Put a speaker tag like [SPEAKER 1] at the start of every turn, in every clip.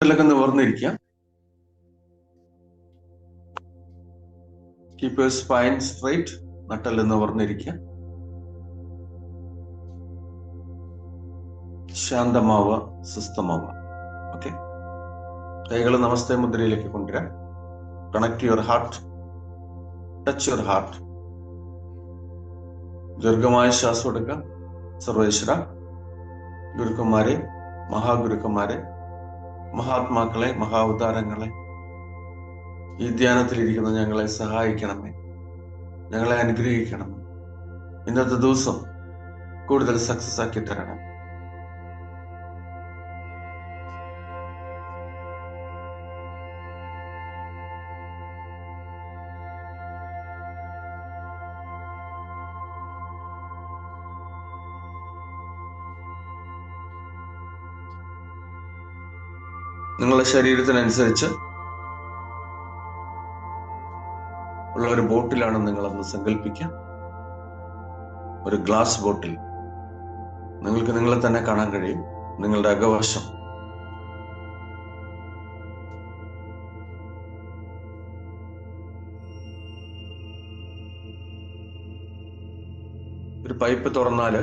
[SPEAKER 1] ഇതിലൊക്കെ നിവർന്നിരിക്കുക keep your straight നട്ടൽ നിവർന്നിരിക്കുക ശാന്തമാവുക സ്വസ്ഥമാവുക ഓക്കെ കൈകൾ നമസ്തേ മുദ്രയിലേക്ക് കൊണ്ടുവരാം connect your heart touch your heart ദീർഘമായ ശ്വാസം എടുക്കുക. സർവേശ്വര ഗുരുക്കന്മാരെ മഹാഗുരുക്കന്മാരെ മഹാത്മാക്കളെ മഹാവതാരങ്ങളെ ഈ ധ്യാനത്തിലിരിക്കുന്ന ഞങ്ങളെ സഹായിക്കണമേ. ഞങ്ങളെ അനുഗ്രഹിക്കണം ഇന്നത്തെ ദിവസം കൂടുതൽ സക്സസ് ആക്കി തരണം നിങ്ങളുടെ ശരീരത്തിനനുസരിച്ച് ഉള്ള ഒരു ബോട്ടിലാണ് നിങ്ങളെന്ന് സങ്കല്പിക്കാം ഒരു ഗ്ലാസ് ബോട്ടിൽ. നിങ്ങൾക്ക് നിങ്ങളെ തന്നെ കാണാൻ കഴിയും. നിങ്ങളുടെ അകവശം. ഒരു പൈപ്പ് തുറന്നാൽ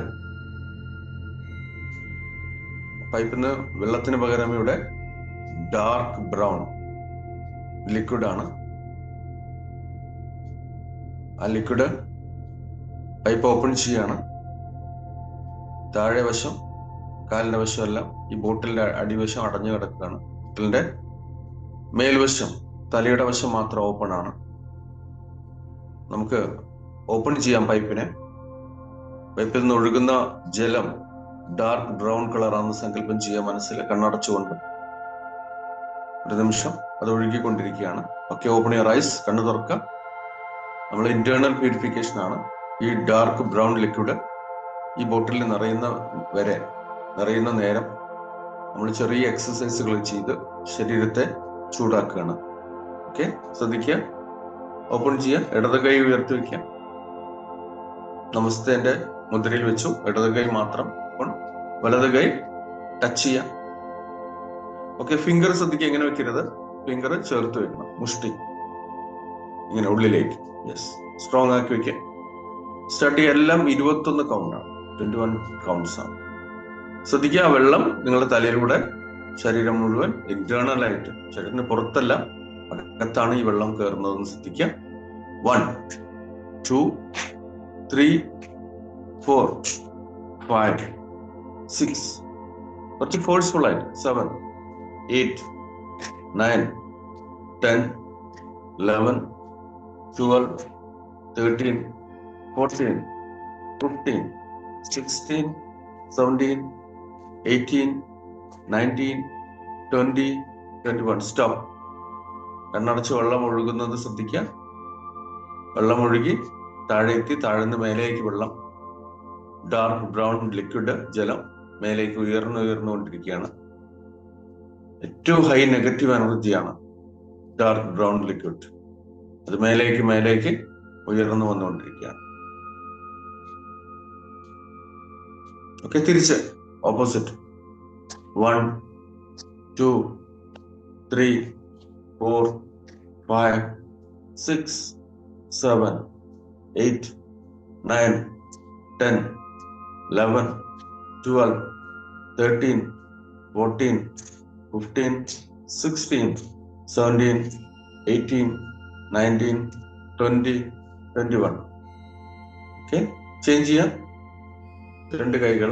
[SPEAKER 1] പൈപ്പിന് വെള്ളത്തിന് പകരം ഇവിടെ ഡാർക്ക് ബ്രൗൺ. ലിക്വിഡ് ആണ്. ആ ലിക്വിഡ് പൈപ്പ് ഓപ്പൺ ചെയ്യാണ്. താഴെ വശം കാലിന്റെ വശം എല്ലാം ഈ ബോട്ടിലിന്റെ അടിവശം അടഞ്ഞു കിടക്കുകയാണ്. ബോട്ടിലിന്റെ മേൽവശം തലയുടെ വശം മാത്രം ഓപ്പൺ ആണ്. നമുക്ക് ഓപ്പൺ ചെയ്യാം പൈപ്പിനെ പൈപ്പിൽ നിന്ന് ഒഴുകുന്ന ജലം ഡാർക്ക് ബ്രൗൺ കളറാണെന്ന് സങ്കല്പം ചെയ്യാൻ മനസ്സിൽ കണ്ണടച്ചുകൊണ്ട് ഒരു നിമിഷം അത് ഒഴുകിക്കൊണ്ടിരിക്കുകയാണ്. ഓക്കെ ഓപ്പൺ യുവർ ഐസ് കണ്ണു തുറക്കുക. നമ്മൾ ഇന്റേണൽ പ്യൂരിഫിക്കേഷൻ ആണ്. ഈ ഡാർക്ക് ബ്രൗൺ ലിക്വിഡ് ഈ ബോട്ടിൽ നിറയുന്ന വരെ നിറയുന്ന നേരം നമ്മൾ ചെറിയ എക്സസൈസുകൾ ചെയ്ത് ശരീരത്തെ ചൂടാക്കുകയാണ്. ഓക്കെ ശ്രദ്ധിക്കുക. ഓപ്പൺ ചെയ്യുക. ഇടത് കൈ ഉയർത്തി വയ്ക്കുക. നമസ്തേന്റെ മുദ്രയിൽ വെച്ചു. ഇടത് കൈ മാത്രം. വലത് കൈ ടച്ച് ചെയ്യാം ഓക്കെ ഫിംഗർ ശ്രദ്ധിക്കുക എങ്ങനെ വെക്കരുത്? ഫിംഗർ ചേർത്ത് വെക്കണം. മുഷ്ടി. ഇങ്ങനെ ഉള്ളിലേക്ക്. യെസ് സ്ട്രോങ് ആക്കി വെക്കുക. ചെയ്യുക എല്ലാം ഇരുപത്തൊന്ന് കൗണ്ട് ആണ്. ട്വന്റി വൺ കൗണ്ട്സ് ആണ്. ശ്രദ്ധിക്കുക ആ വെള്ളം നിങ്ങളുടെ തലയിലൂടെ ശരീരം മുഴുവൻ ഇന്റേണൽ ആയിട്ട് ശരീരത്തിന് പുറത്തല്ല അകത്താണ് ഈ വെള്ളം കയറുന്നതെന്ന് ശ്രദ്ധിക്കുക. One two three four five six കുറച്ച് ഫോഴ്സ്ഫുൾ ആയിട്ട്. Seven eight nine ten eleven twelve thirteen fourteen fifteen sixteen seventeen eighteen nineteen twenty twenty one. Stop. കണ്ണടച്ച് വെള്ളം ഒഴുകുന്നത് ശ്രദ്ധിക്കുക. വെള്ളം ഒഴുകി താഴെ എത്തി താഴ്ന്ന് മേലേക്ക് വെള്ളം. ഡാർക്ക് ബ്രൗൺ ലിക്വിഡ് ജലം മേലേക്ക് ഉയർന്നു ഉയർന്നുകൊണ്ടിരിക്കുകയാണ്. ഏറ്റവും ഹൈ നെഗറ്റീവ് എനർജിയാണ് ഡാർക്ക് ബ്രൗൺ ലിക്വിഡ് അത് മേലേക്ക് മേലേക്ക് ഉയർന്നു വന്നുകൊണ്ടിരിക്കുകയാണ്. ഓക്കെ തിരിച്ച് opposite one two three four five six seven eight nine ten eleven twelve thirteen fourteen fifteen sixteenth seventeen eighteen nineteen twenty twenty one okay change ചെയ്യാം രണ്ട് കൈകൾ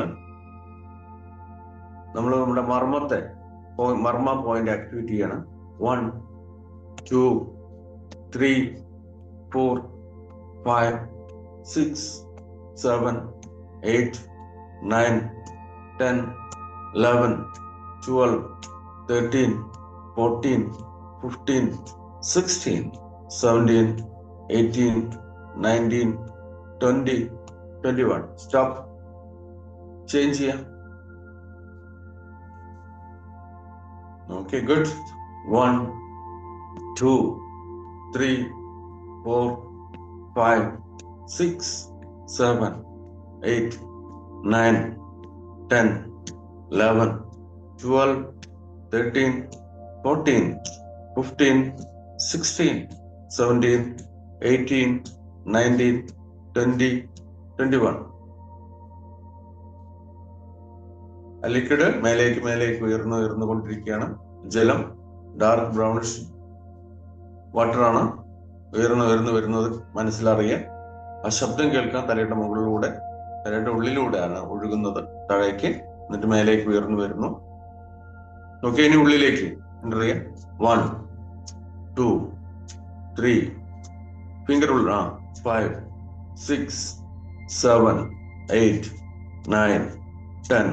[SPEAKER 1] നമ്മൾ നമ്മുടെ മർമ്മത്തെ മർമ്മ പോയിന്റ് ആക്ടിവിറ്റി ചെയ്യണം. One two three four five six seven eight nine ten eleven twelve 13, 14, 15, 16, 17, 18, 19, 20, 21. Stop. Change here. Okay, good. One, two, three, four, five, six, seven, eight, nine, ten, eleven, twelve. Thirteen fourteen fifteen sixteen seventeen eighteen nineteen twenty twenty one liquid മേലേക്ക് മേലേക്ക് ഉയർന്നു ഉയർന്നു കൊണ്ടിരിക്കുകയാണ്. ജലം dark brownish വാട്ടറാണ് ഉയർന്നു ഉയർന്നു വരുന്നത് മനസ്സിലറിയാൻ. ആ ശബ്ദം കേൾക്കാൻ തലയുടെ മുകളിലൂടെ തലയുടെ ഉള്ളിലൂടെയാണ് ഒഴുകുന്നത്. താഴേക്ക് എന്നിട്ട് മേലേക്ക് ഉയർന്നു വരുന്നു. ഓക്കെ ഇനി ഉള്ളിലേക്ക്. എന്തറിയാം വൺ ടു ത്രീ ഫിംഗർ ഉള്ള ആ five six seven eight nine ten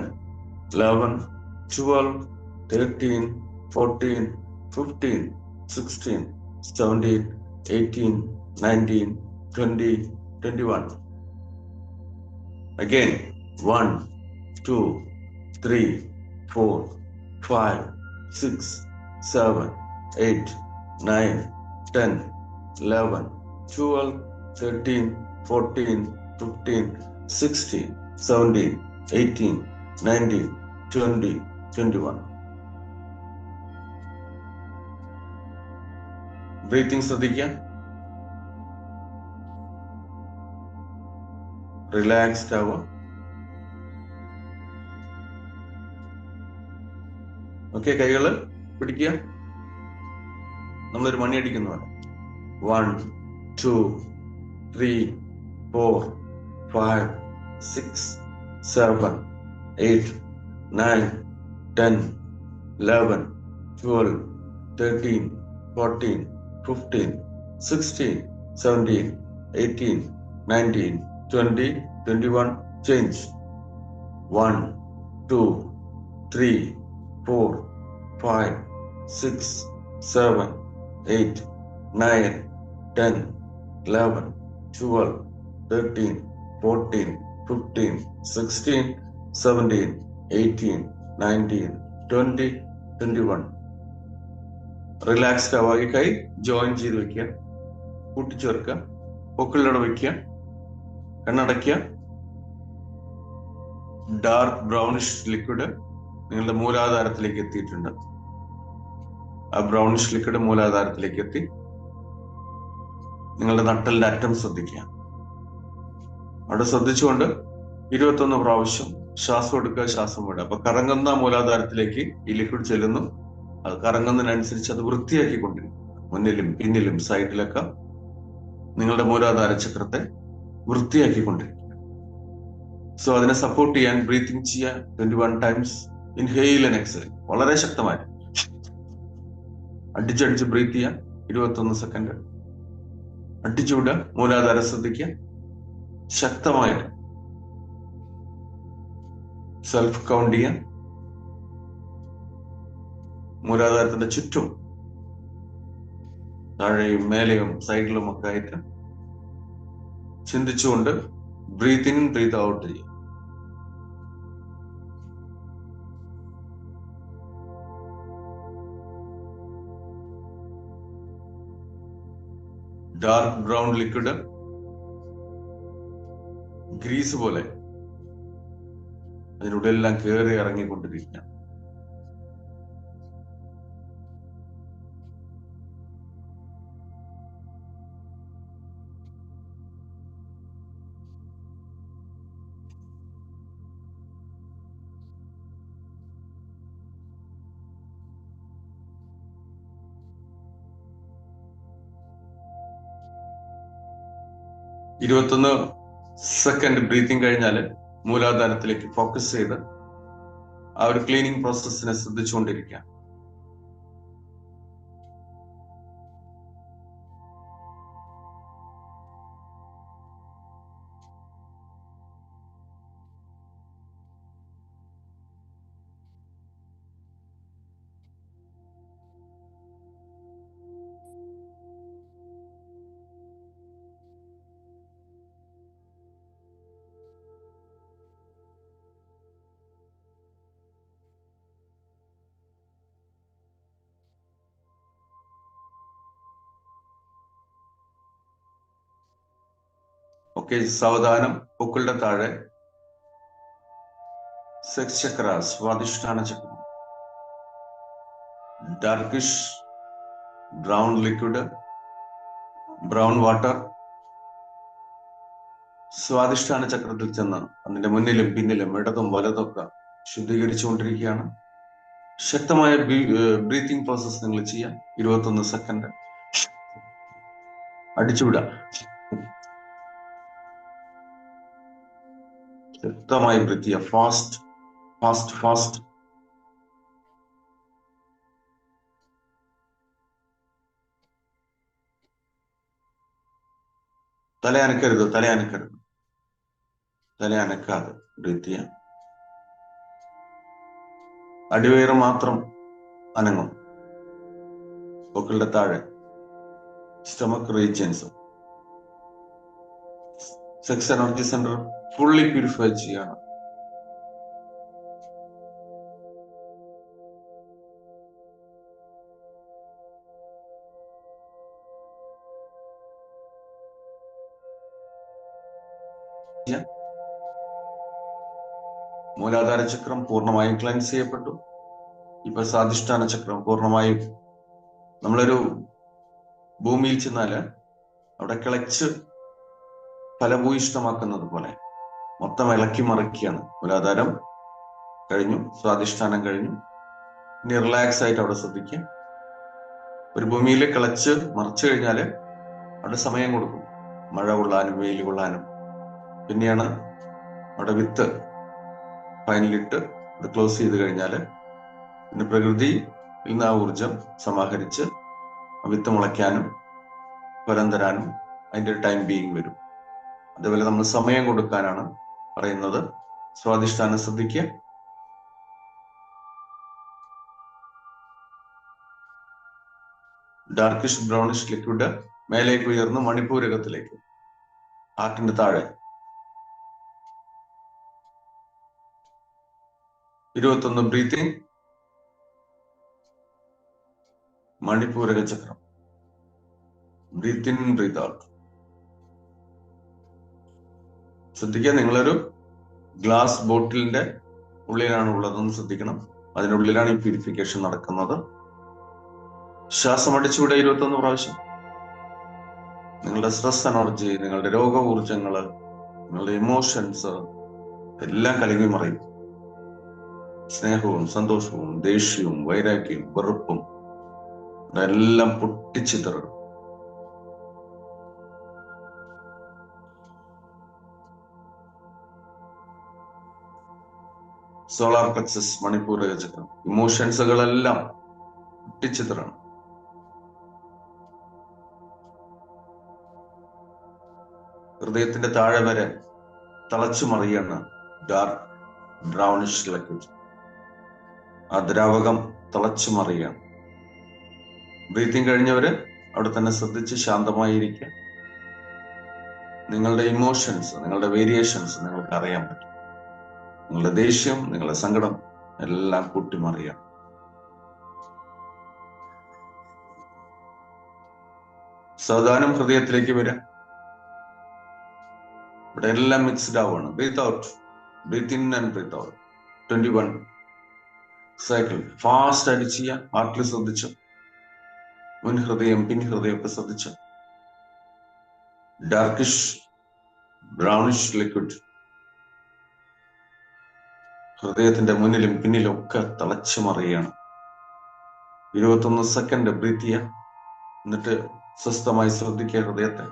[SPEAKER 1] eleven twelve thirteen fourteen fifteen sixteen seventeen eighteen nineteen twenty twenty one again one two three four five six seven eight nine ten eleven twelve thirteen fourteen fifteen sixteen seventeen eighteen nineteen twenty twenty one breathing ശ്രദ്ധിക്കാം relaxed ആവുക okay കൈകൾ പിടിക്കുക. നമ്മളൊരു മണി അടിക്കുന്നതാണ് one two three four five six seven eight nine ten eleven twelve thirteen fourteen fifteen sixteen seventeen eighteen nineteen twenty twenty one change one two three four five six seven eight nine ten eleven twelve thirteen fourteen fifteen sixteen seventeen eighteen nineteen twenty twenty one relaxed ആവാ കൈ join ചെയ്ത് വെക്കുക. കൂട്ടിച്ചേർക്കുക. പൊക്കിളിലൂടെ വെക്കുക കണ്ണടയ്ക്കുക. Dark brownish liquid നിങ്ങളുടെ മൂലാധാരത്തിലേക്ക് എത്തിയിട്ടുണ്ട്. ആ brownish liquid മൂലാധാരത്തിലേക്ക് എത്തി. നിങ്ങളുടെ നട്ടലിന്റെ അറ്റം ശ്രദ്ധിക്കുക. അവിടെ ശ്രദ്ധിച്ചുകൊണ്ട് ഇരുപത്തൊന്ന് പ്രാവശ്യം ശ്വാസം എടുക്കുക ശ്വാസം വിടുക. അപ്പൊ കറങ്ങുന്ന മൂലാധാരത്തിലേക്ക് ഈ ലിക്വിഡ് ചെല്ലുന്നു. അത് കറങ്ങുന്നതിനനുസരിച്ച് അത് വൃത്തിയാക്കി കൊണ്ടിരിക്കും മുന്നിലും പിന്നിലും സൈഡിലൊക്കെ നിങ്ങളുടെ മൂലാധാര ചക്രത്തെ വൃത്തിയാക്കി കൊണ്ടിരിക്കും സോ അതിനെ സപ്പോർട്ട് ചെയ്യാൻ ബ്രീത്തിങ് ചെയ്യുക twenty one times inhale and exhale വളരെ ശക്തമായി അടിച്ചടിച്ച് ബ്രീത്ത് ചെയ്യാൻ ഇരുപത്തൊന്ന് സെക്കൻഡ് അടിച്ചു വിടുക. മൂലാധാരം ശ്രദ്ധിക്കുക. ശക്തമായിട്ട്. സെൽഫ് കൗണ്ട് ചെയ്യാൻ മൂലാധാരത്തിന്റെ ചുറ്റും താഴെയും മേലെയും സൈഡിലും ഒക്കെ ആയിട്ട് ചിന്തിച്ചുകൊണ്ട് ബ്രീത്ത് ബ്രീത്ത് ഔട്ട് ചെയ്യും ഡാർക്ക് ബ്രൗൺ ലിക്വിഡ് ഗ്രീസ് പോലെ അതിനുള്ളിലെല്ലാം കയറി ഇറങ്ങിക്കൊണ്ടിരിക്കുക ഇരുപത്തൊന്ന് സെക്കൻഡ് ബ്രീത്തിങ് കഴിഞ്ഞാൽ മൂലാധാരത്തിലേക്ക് ഫോക്കസ് ചെയ്ത് ആ ഒരു ക്ലീനിങ് പ്രോസസ്സിനെ ശ്രദ്ധിച്ചുകൊണ്ടിരിക്കുക. ഓക്കെ സാവധാനം പൂക്കളുടെ താഴെ. സെക്സ് ചക്ര സ്വാധിഷ്ഠാന ചക്രം. Darkish brown liquid brown water Swadhisthana ചക്രത്തിൽ ചെന്ന് അതിന്റെ മുന്നിലും പിന്നിലും ഇടതും വലതൊക്കെ ശുദ്ധീകരിച്ചുകൊണ്ടിരിക്കുകയാണ്. ശക്തമായ ബ്രീത്തിങ് പ്രോസസ് നിങ്ങൾ ചെയ്യാം. ഇരുപത്തൊന്ന് സെക്കൻഡ് അടിച്ചുവിടാം. ശക്തമായി പറ്റിയ ഫാസ്റ്റ് ഫാസ്റ്റ് ഫാസ്റ്റ് തല അനക്കരുത് തല അനക്കരുത് തല അനക്കാതെ ചെയ്യാം അടിവയറ് മാത്രം അനങ്ങും. പൊക്കളുടെ താഴെ. Stomach റീജിയൻസും sex energy center fully purify ചെയ്യാണ്. മൂലാധാര ചക്രം പൂർണമായും ക്ലൻസ് ചെയ്യപ്പെട്ടു. ഇപ്പൊ സ്വാധിഷ്ഠാന ചക്രം പൂർണമായും നമ്മളൊരു ഭൂമിയിൽ ചെന്നാൽ അവിടെ കിളച്ച് ഫലഭൂയിഷ്ടമാക്കുന്നത് പോലെ. മൊത്തം ഇളക്കി മറിക്കുകയാണ്. മൂലാധാരം കഴിഞ്ഞു. സ്വാധിഷ്ഠാനം കഴിഞ്ഞു. ഇനി റിലാക്സ് ആയിട്ട് അവിടെ ശ്രദ്ധിക്കുക. ഒരു ഭൂമിയിൽ കിളച്ച് മറിച്ചു കഴിഞ്ഞാൽ അവിടെ സമയം കൊടുക്കും. മഴ കൊള്ളാനും വെയിൽ കൊള്ളാനും. പിന്നെയാണ് അവിടെ വിത്ത് ഫൈനലിട്ട് അത് ക്ലോസ് ചെയ്ത് കഴിഞ്ഞാൽ പിന്നെ പ്രകൃതി ഇന്ന് ആ ഊർജം സമാഹരിച്ച് വിത്ത് മുളയ്ക്കാനും ഫലം തരാനും അതിന്റെ ഒരു ടൈം ബീയിങ് വരും. അതേപോലെ നമ്മൾ സമയം കൊടുക്കാനാണ് പറയുന്നത്. സ്വാധിഷ്ഠാനം ശ്രദ്ധിക്കുക. ഡാർക്കിഷ് ബ്രൗണിഷ് ലിക്വിഡ് മേലേക്ക് ഉയർന്ന് മണിപ്പൂരകത്തിലേക്ക് ഹാർട്ടിന്റെ താഴെ. ഇരുപത്തൊന്ന് ബ്രീത്തിങ്. മണിപ്പൂരക ചക്രം ബ്രീത്ത് ഇൻ ബ്രീത്ത് ഔട്ട് ശ്രദ്ധിക്കുക. നിങ്ങളൊരു ഗ്ലാസ് ബോട്ടിലിന്റെ ഉള്ളിലാണ് ഉള്ളതെന്ന് ശ്രദ്ധിക്കണം അതിനുള്ളിലാണ് ഈ പ്യൂരിഫിക്കേഷൻ നടക്കുന്നത്. ശ്വാസം അടിച്ചുകൂടെ ഇരുപത്തൊന്ന് പ്രാവശ്യം. നിങ്ങളുടെ സ്ട്രെസ് എനർജി നിങ്ങളുടെ രോഗ ഊർജങ്ങൾ നിങ്ങളുടെ ഇമോഷൻസ് എല്ലാം കലങ്ങി മറയും. സ്നേഹവും സന്തോഷവും ദേഷ്യവും വൈരാഗ്യവും വെറുപ്പും എല്ലാം പൊട്ടിച്ചിതറും സോളാർ പ്ലക്സസ് മണിപ്പൂർ ചിത്രം ഇമോഷൻസുകളെല്ലാം ചിത്രമാണ് ഹൃദയത്തിന്റെ താഴെ വരെ തളച്ചു മറിയാണ് ഡാർക്ക് ബ്രൗണിഷ് ലിക്വിഡ് ആ ദ്രാവകം തളച്ചു മറിയാണ് ബ്രീത്തിങ് കഴിഞ്ഞവര് അവിടെ തന്നെ ശ്രദ്ധിച്ച് ശാന്തമായിരിക്കുക. നിങ്ങളുടെ ഇമോഷൻസ് നിങ്ങളുടെ വേരിയേഷൻസ് നിങ്ങൾക്ക് അറിയാൻ പറ്റും. നിങ്ങളുടെ ദേഷ്യം നിങ്ങളുടെ സങ്കടം എല്ലാം കൂട്ടിമറിയാം. സാവധാനം ഹൃദയത്തിലേക്ക് വരാം ഇവിടെ എല്ലാം മിക്സ്ഡ് ആവുകയാണ്. Breathe out breathe in and breathe out twenty one cycle fast ആയിട്ട് ചെയ്യാം ഹാർട്ടിൽ ശ്രദ്ധിച്ചു. മുൻ ഹൃദയം പിൻ ഹൃദയമൊക്കെ ശ്രദ്ധിച്ചു. ഡാർക്കിഷ് ബ്രൗണിഷ് ലിക്വിഡ് ഹൃദയത്തിന്റെ മുന്നിലും പിന്നിലും ഒക്കെ തിളച്ചു മറിയാണ് ഇരുപത്തൊന്ന് സെക്കൻഡ് ബ്രീത്ത് എന്നിട്ട് സ്വസ്ഥമായി ശ്രദ്ധിക്കുക ഹൃദയത്തെ.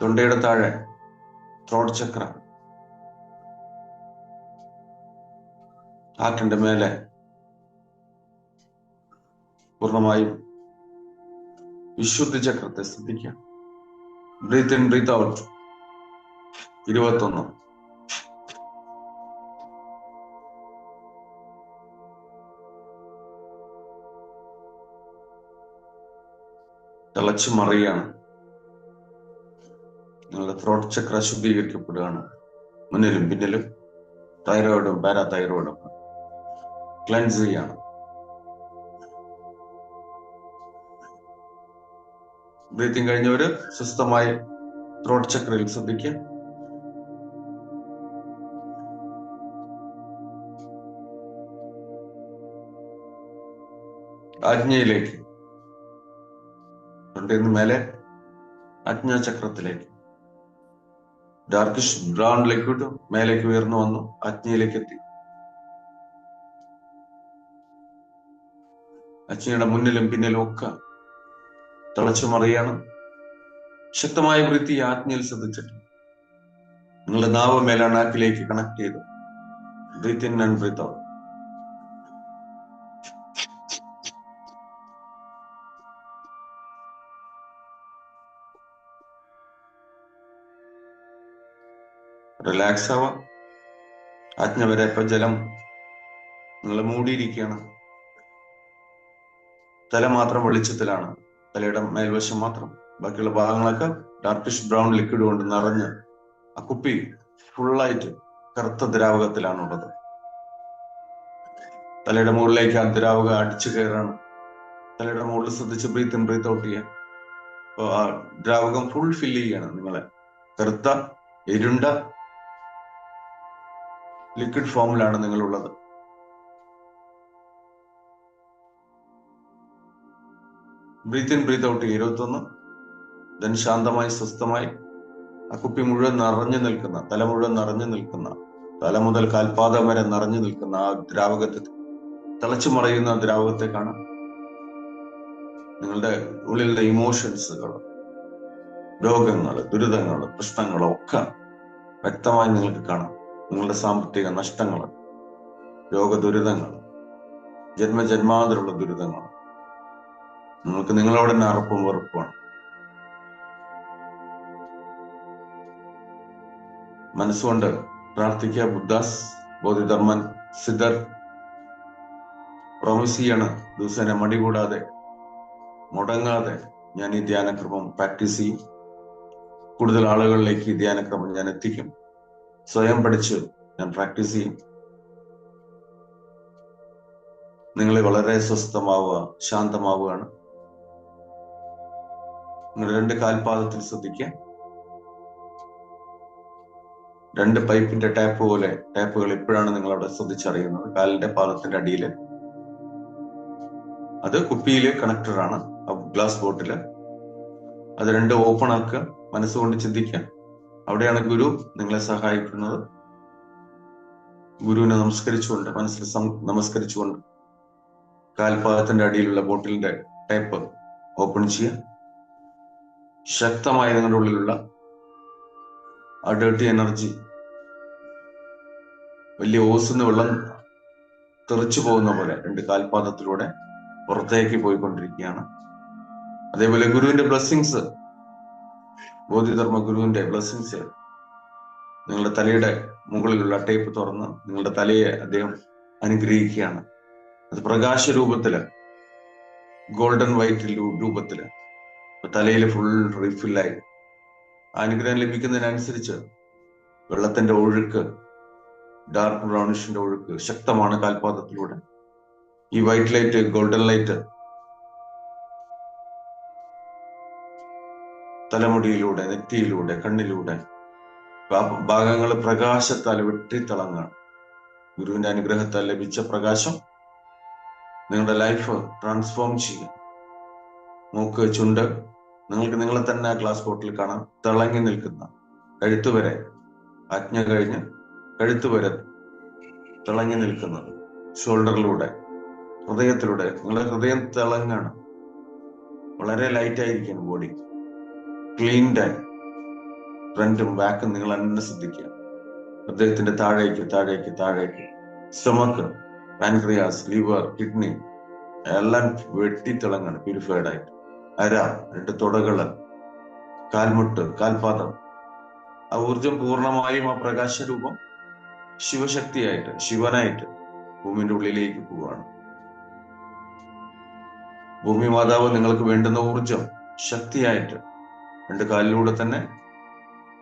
[SPEAKER 1] തൊണ്ടയുടെ താഴെ ത്രോട്ട് ചക്രം ആക്കിന്റെ മേലെ പൂർണമായും വിശുദ്ധ ചക്രത്തെ ശ്രദ്ധിക്കാം ബ്രീത്ത് ഇൻ ബ്രീത്ത് ഔട്ട് ഇരുപത്തൊന്ന്. തിളച്ചു മറിയാണ്. നിങ്ങളുടെ ത്രോട്ട് ചക്ര ശുദ്ധീകരിക്കപ്പെടുകയാണ്. മുന്നിലും പിന്നിലും തൈറോയിഡും പാരാതൈറോയിഡും ക്ലൻസ് ചെയ്യാണ് ബ്രീത്തിങ് കഴിഞ്ഞവര് സ്വസ്ഥമായി ത്രോട്ട് ചക്രയിൽ ശ്രദ്ധിക്കുക. ആജ്ഞയിലേക്ക്. തൊണ്ടയിൽ മേലെ അജ്ഞാചക്രത്തിലേക്ക് ഡാർക്കിഷ് ബ്രൗൺ ലിക്വിഡ് മേലേക്ക് ഉയർന്നു വന്നു അജ്ഞയിലേക്ക് എത്തി. അച്ഛനയുടെ മുന്നിലും പിന്നിലും ഒക്കെ തിളച്ചു മറിയാണ്. ശക്തമായ വൃത്തി ആജ്ഞയിൽ ശ്രദ്ധിച്ചിട്ട് നിങ്ങളുടെ നാവ് മേലാണ് ആപ്പിലേക്ക് കണക്ട് ചെയ്തു. റിലാക്സ് ആവാം. ആജ്ഞ വരെ ഇപ്പൊ ജലം നിങ്ങൾ മൂടിയിരിക്കുകയാണ്. തല മാത്രം വെളിച്ചത്തിലാണ്. തലയുടെ മേൽവശം മാത്രം. ബാക്കിയുള്ള ഭാഗങ്ങളൊക്കെ ഡാർക്കിഷ് ബ്രൗൺ ലിക്വിഡ് കൊണ്ട് നിറഞ്ഞ് ആ കുപ്പി ഫുള്ളായിട്ട് കറുത്ത ദ്രാവകത്തിലാണുള്ളത്. തലയുടെ മുകളിലേക്ക് ആ ദ്രാവകം അടിച്ചു കയറാണ്. തലയുടെ മുകളിൽ ശ്രദ്ധിച്ച് ബ്രീത്ത് ബ്രീത്ത് ഔട്ട് ചെയ്യാം അപ്പൊ ആ ദ്രാവകം ഫുൾ ഫില്ല് ചെയ്യാണ് നിങ്ങളെ. കറുത്ത ഇരുണ്ട ലിക്വിഡ് ഫോമിലാണ് നിങ്ങളുള്ളത്. ബ്രീത്ത് ഇൻ ബ്രീത്ത് ഔട്ട് ഇരുപത്തൊന്ന്. ദെൻ ശാന്തമായി സ്വസ്ഥമായി. ആ കുപ്പി മുഴുവൻ നിറഞ്ഞു നിൽക്കുന്ന തല മുഴുവൻ നിറഞ്ഞു നിൽക്കുന്ന തല മുതൽ കാൽപാദം വരെ നിറഞ്ഞു നിൽക്കുന്ന ആ ദ്രാവകത്തെ തിളച്ചു മറയുന്ന ദ്രാവകത്തെ കാണാം. നിങ്ങളുടെ ഉള്ളിലെ ഇമോഷൻസുകൾ രോഗങ്ങൾ ദുരിതങ്ങൾ പ്രശ്നങ്ങൾ ഒക്കെ വ്യക്തമായി നിങ്ങൾക്ക് കാണാം. നിങ്ങളുടെ സാമ്പത്തിക നഷ്ടങ്ങൾ രോഗദുരിതങ്ങൾ ജന്മജന്മാന്തരമുള്ള ദുരിതങ്ങൾ നിങ്ങൾക്ക് നിങ്ങളോട് തന്നെ അറപ്പും വെറുപ്പുമാണ്. മനസ്സുകൊണ്ട് പ്രാർത്ഥിക്കുക ബുദ്ധാസ് ബോധിധർമ്മൻ സിദ്ധർ പ്രോമിസ് ചെയ്യണം ദിവസേന മടി കൂടാതെ മുടങ്ങാതെ ഞാൻ ഈ ധ്യാനക്രമം പ്രാക്ടീസ് ചെയ്യും. കൂടുതൽ ആളുകളിലേക്ക് ഈ ധ്യാനക്രമം ഞാൻ എത്തിക്കും. സ്വയം പഠിച്ച് ഞാൻ പ്രാക്ടീസ് ചെയ്യും. നിങ്ങൾ വളരെ സ്വസ്ഥമാവുക ശാന്തമാവുകയാണ്. നിങ്ങൾ രണ്ട് കാൽപാദത്തിൽ ശ്രദ്ധിക്കുക. രണ്ട് പൈപ്പിന്റെ ടാപ്പ് പോലെ ടാപ്പുകൾ ഇപ്പോഴാണ് നിങ്ങൾ അവിടെ ശ്രദ്ധിച്ചറിയുന്നത്. കാലിന്റെ പാദത്തിന്റെ അടിയിൽ അത് കുപ്പിയിലെ കണക്ടറാണ് ഗ്ലാസ് ബോട്ടിൽ അത് രണ്ട് ഓപ്പൺ ആക്കുക മനസ്സുകൊണ്ട് ചിന്തിക്കുക. അവിടെയാണ് ഗുരു നിങ്ങളെ സഹായിക്കുന്നത്. ഗുരുവിനെ നമസ്കരിച്ചുകൊണ്ട് മനസ്സിൽ നമസ്കരിച്ചുകൊണ്ട് കാൽപാദത്തിന്റെ അടിയിലുള്ള ബോട്ടിലിന്റെ ടൈപ്പ് ഓപ്പൺ ചെയ്യുക. ശക്തമായി നിങ്ങളുടെ ഉള്ളിലുള്ള ആ ഡേർട്ടി എനർജി വലിയ ഓസുന്ന വെള്ളം തെറിച്ചു പോകുന്ന പോലെ രണ്ട് കാൽപാദത്തിലൂടെ പുറത്തേക്ക് പോയിക്കൊണ്ടിരിക്കുകയാണ്. അതേപോലെ ഗുരുവിന്റെ ബ്ലെസ്സിങ്സ് ബോധിധർമ്മ ഗുരുവിന്റെ ബ്ലെസ്സിങ്സ് നിങ്ങളുടെ തലയുടെ മുകളിലുള്ള ടേപ്പ് തുറന്ന് നിങ്ങളുടെ തലയെ അദ്ദേഹം അനുഗ്രഹിക്കുകയാണ്. അത് പ്രകാശ രൂപത്തിൽ ഗോൾഡൻ വൈറ്റ് രൂപത്തിൽ തലയിൽ ഫുൾ റീഫില്ലായി അനുഗ്രഹം ലഭിക്കുന്നതിനനുസരിച്ച് വെള്ളത്തിന്റെ ഒഴുക്ക് ഡാർക്ക് ബ്രൗണിഷിന്റെ ഒഴുക്ക് ശക്തമാണ് കാൽപാദത്തിലൂടെ. ഈ വൈറ്റ് ലൈറ്റ് ഗോൾഡൻ ലൈറ്റ് തലമുടിയിലൂടെ നെറ്റിയിലൂടെ കണ്ണിലൂടെ ഭാഗങ്ങൾ പ്രകാശത്താൽ വെട്ടിത്തിളങ്ങാണ് ഗുരുവിന്റെ അനുഗ്രഹത്താൽ ലഭിച്ച പ്രകാശം നിങ്ങളുടെ ലൈഫ് ട്രാൻസ്ഫോം ചെയ്യും മൂക്ക് ചുണ്ട് നിങ്ങൾക്ക് നിങ്ങളെ തന്നെ ആ ഗ്ലാസ് ബോട്ടിൽ കാണാം. തിളങ്ങി നിൽക്കുന്ന കഴുത്തുവരെ ആജ്ഞ കഴിഞ്ഞ് കഴുത്തുവരെ തിളങ്ങി നിൽക്കുന്നത് ഷോൾഡറിലൂടെ ഹൃദയത്തിലൂടെ. നിങ്ങളുടെ ഹൃദയം തിളങ്ങാണ്. വളരെ ലൈറ്റ് ആയിരിക്കും ബോഡി ക്ലീൻഡായി ഫ്രണ്ടും ബാക്കും നിങ്ങൾ തന്നെ ശ്രദ്ധിക്കുക. ഹൃദയത്തിന്റെ താഴേക്ക് താഴേക്ക് താഴേക്ക്. സ്റ്റൊമക്ക് പാൻക്രിയാസ് ലിവർ കിഡ്നി എല്ലാം വെട്ടി തിളങ്ങാണ് പ്യൂരിഫൈഡ് ആയിട്ട്. അര രണ്ട് തുടകൾ കാൽമുട്ട് കാൽപാദം. ആ ഊർജം പൂർണമായും ആ പ്രകാശരൂപം ശിവശക്തിയായിട്ട് ശിവനായിട്ട് ഭൂമിന്റെ ഉള്ളിലേക്ക് പോവാണ് ഭൂമി മാതാവ് നിങ്ങൾക്ക് വേണ്ടുന്ന ഊർജം ശക്തിയായിട്ട് രണ്ട് കാലിലൂടെ തന്നെ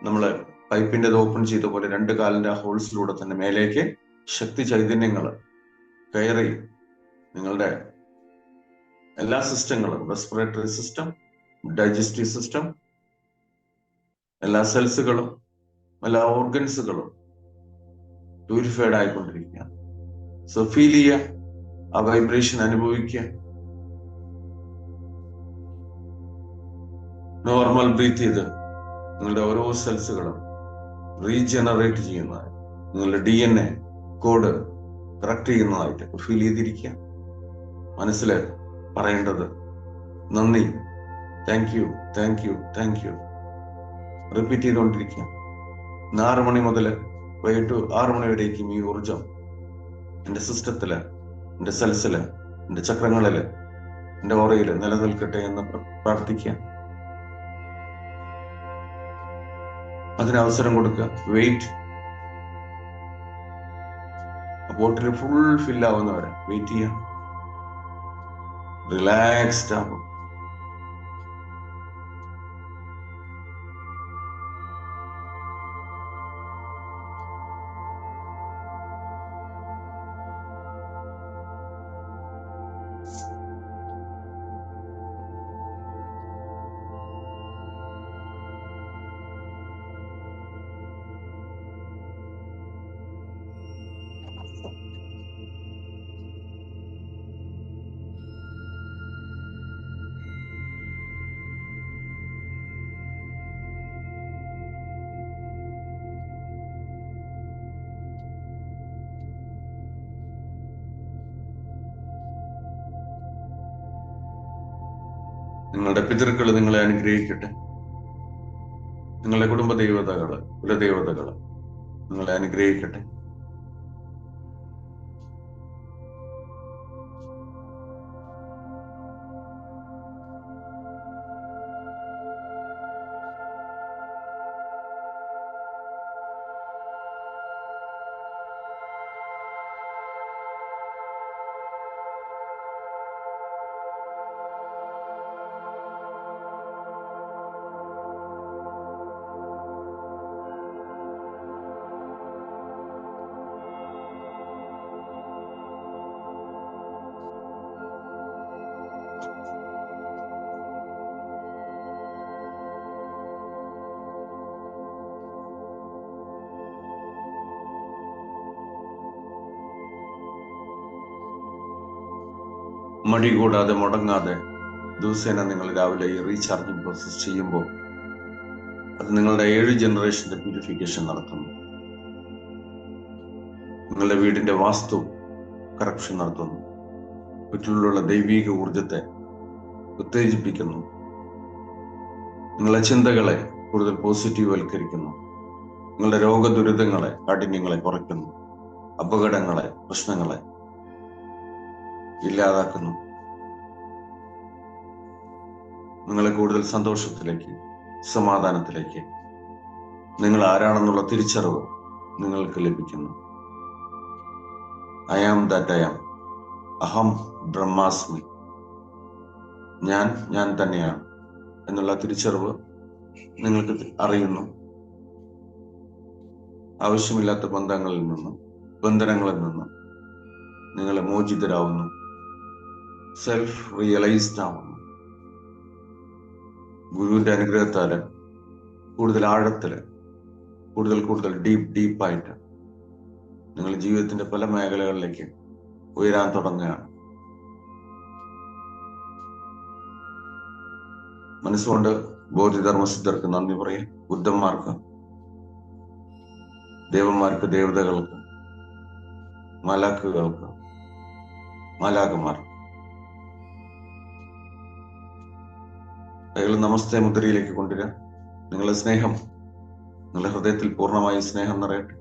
[SPEAKER 1] നമ്മൾ പൈപ്പിന്റെ ഓപ്പൺ ചെയ്ത പോലെ രണ്ട് കാലിന്റെ ആ ഹോൾസിലൂടെ തന്നെ മേലേക്ക് ശക്തി ചൈതന്യങ്ങൾ കയറി നിങ്ങളുടെ എല്ലാ സിസ്റ്റങ്ങളും റെസ്പിറേറ്ററി സിസ്റ്റം ഡൈജസ്റ്റീവ് സിസ്റ്റം എല്ലാ സെൽസുകളും എല്ലാ ഓർഗൻസുകളും പ്യൂരിഫൈഡ് ആയിക്കൊണ്ടിരിക്കുക സോ ഫീൽ ചെയ്യുക ആ വൈബ്രേഷൻ അനുഭവിക്കുക. നോർമൽ ബ്രീത്ത് ചെയ്ത് നിങ്ങളുടെ ഓരോ സെൽസുകളും റീജനറേറ്റ് ചെയ്യുന്നതായി നിങ്ങളുടെ D N A code correct ചെയ്യുന്നതായിട്ട് ഫീൽ ചെയ്തിരിക്കുക. മനസ്സിൽ പറയേണ്ടത്. നന്ദി. Thank you thank you thank you repeat ചെയ്തുകൊണ്ടിരിക്കുക. ആറ് മണി മുതൽ വൈകിട്ട് ആറ് മണി വരേക്കും ഈ ഊർജം എന്റെ സിസ്റ്റത്തിൽ എന്റെ സെൽസിൽ എന്റെ ചക്രങ്ങളിൽ എന്റെ ഓറയിൽ നിലനിൽക്കട്ടെ എന്ന് പ്ര- പ്രാർത്ഥിക്കുക. അതിന് അവസരം കൊടുക്കുക. വെയിറ്റ് ബോട്ടിൽ ഫുൾ ഫില്ലാവുന്നവരെ വെയിറ്റ് ചെയ്യാം റിലാക്സ്ഡ് ആകും നിങ്ങളുടെ പിതൃക്കൾ നിങ്ങളെ അനുഗ്രഹിക്കട്ടെ. നിങ്ങളുടെ കുടുംബ ദേവതകൾ കുലദേവതകൾ നിങ്ങളെ അനുഗ്രഹിക്കട്ടെ. മടി കൂടാതെ മുടങ്ങാതെ ദിവസേന നിങ്ങൾ രാവിലെ ഈ റീചാർജിങ് പ്രോസസ് ചെയ്യുമ്പോൾ അത് നിങ്ങളുടെ ഏഴ് ജനറേഷന്റെ പ്യൂരിഫിക്കേഷൻ നടത്തുന്നു. നിങ്ങളുടെ വീടിന്റെ വാസ്തു കറക്ഷൻ നടത്തുന്നു. ചുറ്റിലുള്ള ദൈവീക ഊർജത്തെ ഉത്തേജിപ്പിക്കുന്നു. നിങ്ങളുടെ ചിന്തകളെ കൂടുതൽ പോസിറ്റീവ് വൽക്കരിക്കുന്നു. നിങ്ങളുടെ രോഗദുരിതങ്ങളെ കാഠിന്യങ്ങളെ കുറയ്ക്കുന്നു. അപകടങ്ങളെ പ്രശ്നങ്ങളെ ഇല്ലാതാക്കുന്നു. നിങ്ങളെ കൂടുതൽ സന്തോഷത്തിലേക്ക് സമാധാനത്തിലേക്ക് നിങ്ങൾ ആരാണെന്നുള്ള തിരിച്ചറിവ് നിങ്ങൾക്ക് ലഭിക്കുന്നു. I am that I am അഹം ബ്രഹ്മാസ്മി. ഞാൻ ഞാൻ തന്നെയാണ് എന്നുള്ള തിരിച്ചറിവ് നിങ്ങൾക്ക് അറിയുന്നു. ആവശ്യമില്ലാത്ത ബന്ധങ്ങളിൽ നിന്നും ബന്ധനങ്ങളിൽ നിന്നും നിങ്ങളെ മോചിതരാവുന്നു. സെൽഫ് റിയലൈസ്ഡ് ആവുന്നു ഗുരുവിന്റെ അനുഗ്രഹത്താൽ കൂടുതൽ ആഴത്തിൽ കൂടുതൽ കൂടുതൽ ഡീപ്പ് ഡീപ്പായിട്ട് നിങ്ങൾ ജീവിതത്തിന്റെ പല മേഖലകളിലേക്ക് ഉയരാൻ തുടങ്ങുകയാണ്. മനസ്സുകൊണ്ട് ബോധിധർമ്മസിദ്ധർക്ക് നന്ദി പറയും ബുദ്ധന്മാർക്ക് ദേവന്മാർക്ക് ദേവതകൾക്ക് മലാക്കുകൾക്ക് മാലാകന്മാർ കൈകൾ നമസ്തേ മുദ്രയിലേക്ക് കൊണ്ടുവരിക നിങ്ങളുടെ സ്നേഹം നിങ്ങളുടെ ഹൃദയത്തിൽ പൂർണമായി സ്നേഹം നിറയട്ടെ.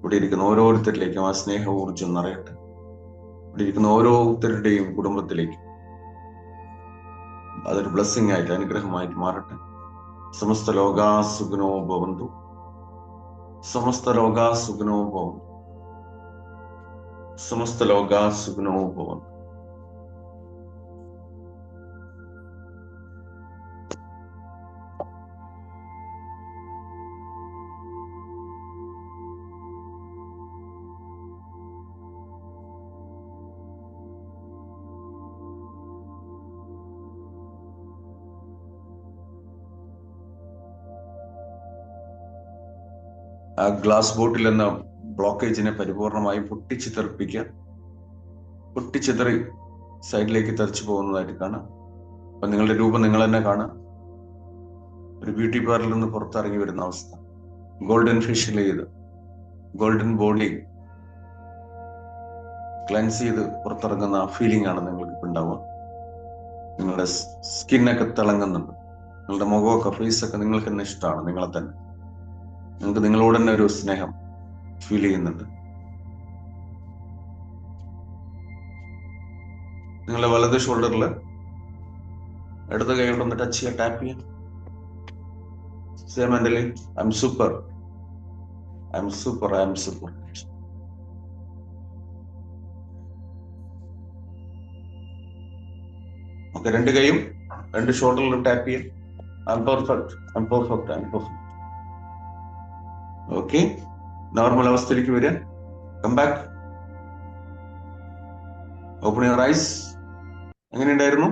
[SPEAKER 1] ഇവിടെ ഇരിക്കുന്ന ഓരോരുത്തരിലേക്കും ആ സ്നേഹ ഊർജം നിറയട്ടെ. ഇവിടെ ഇരിക്കുന്ന ഓരോരുത്തരുടെയും കുടുംബത്തിലേക്ക്. അതൊരു ബ്ലെസ്സിങ് ആയിട്ട് അനുഗ്രഹമായിട്ട് മാറട്ടെ. സമസ്ത ലോകാസുഖനോ ഭവന്തു. സമസ്ത ലോകാസുഖനോ ഭവന്തു. സമസ്ത ലോകാസുഖനോ ഭവന്തു. ആ ഗ്ലാസ് ബോട്ടിൽ എന്ന ബ്ലോക്കേജിനെ പരിപൂർണമായും പൊട്ടിച്ചിതറിപ്പിക്കുക. പൊട്ടിച്ചിതറി സൈഡിലേക്ക് തെറിച്ചു പോകുന്നതായിട്ട് കാണാം. അപ്പൊ നിങ്ങളുടെ രൂപം നിങ്ങൾ തന്നെ കാണാം ഒരു ബ്യൂട്ടി പാർലറിൽ നിന്ന് പുറത്തിറങ്ങി വരുന്ന അവസ്ഥ. ഗോൾഡൻ ഫേഷ്യൽ ചെയ്ത് ഗോൾഡൻ ബോഡി ക്ലൻസ് ചെയ്ത് പുറത്തിറങ്ങുന്ന ആ ഫീലിംഗ് ആണ് നിങ്ങൾക്ക് ഇപ്പൊ ഉണ്ടാവുക. നിങ്ങളുടെ സ്കിന്നൊക്കെ തിളങ്ങുന്നുണ്ട്. നിങ്ങളുടെ മുഖമൊക്കെ ഫേസ് ഒക്കെ നിങ്ങൾക്ക് തന്നെ ഇഷ്ടമാണ് നിങ്ങളെ തന്നെ. നിങ്ങൾക്ക് നിങ്ങളോട് തന്നെ ഒരു സ്നേഹം ഫീൽ ചെയ്യുന്നുണ്ട്. നിങ്ങളുടെ വലത് ഷോൾഡറിൽ ഇടത് കൈ കൊണ്ടൊന്ന് ടച്ച് ചെയ്യാം. ടാപ്പ് ചെയ്യാം. Same mentally I'm super I'm super I'm super okay രണ്ട് കൈയും രണ്ട് ഷോൾഡറിലും ടാപ്പ് ചെയ്യാം. I'm perfect I'm perfect I'm perfect okay normal അവസ്ഥയിലേക്ക് വരിക. Come back open your eyes എങ്ങനെയുണ്ടായിരുന്നു